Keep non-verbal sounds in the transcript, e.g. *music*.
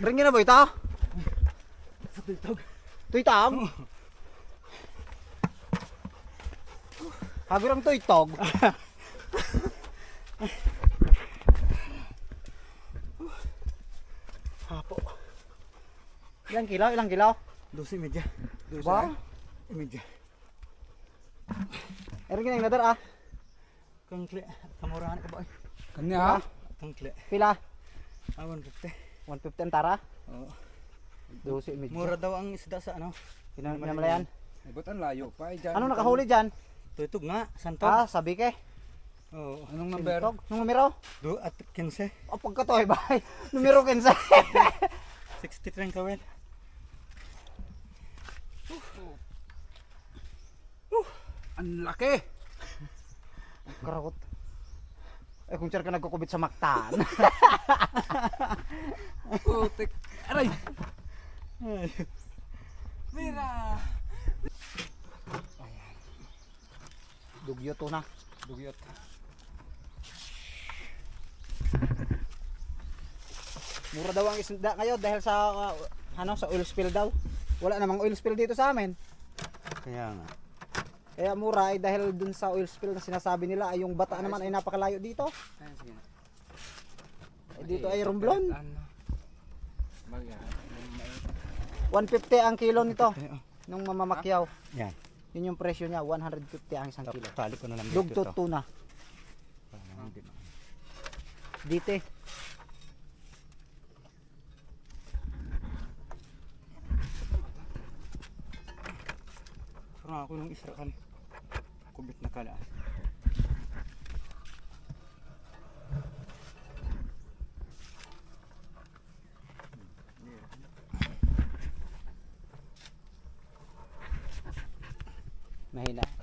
Ring na ba ito? Sa tultog. Tuytam? Hagurang tuytog. Hapo. Ilang kilo? Ilang kilo? 12 media. 12 Ba? media. Ring na nadar ah. Kangkli. Kamurahan ka ba? Kanya? Kangkli. Pila? Ah, 150. 150 ang tara. Oo. 12 medyo. Mura daw ang isda sa ano. Pinam- Pinamalayan. Eh, ba't ang layo pa? Eh, dyan. Ano nakahuli dyan? Tuytog nga. Santog. Ah, sabi ke. Oo. Anong number? Tog. Nung numero? Do at 15. O pagkatoy ba? numero 15. 63 *laughs* kawin. Ang laki! Karakot. Eh kung sir ka nagkukubit sa maktan. *laughs* Putik. Aray! Mira! Dugyo to na. Dugyot. Mura daw ang isda ngayon dahil sa uh, ano sa oil spill daw. Wala namang oil spill dito sa amin. Kaya nga. Kaya mura ay dahil dun sa oil spill na sinasabi nila ay yung bata naman ay napakalayo dito. Ay, sige na. Eh, dito ay romblon. Ano? Bagay. 150 ang kilo nito oh. nung mamamakyaw. Yan. Yun yung presyo niya, 150 ang isang kilo. Tali ko na lang Dugtot tuna. Dite. Parang ako nung isra kan. Kubit na kala. Mahina.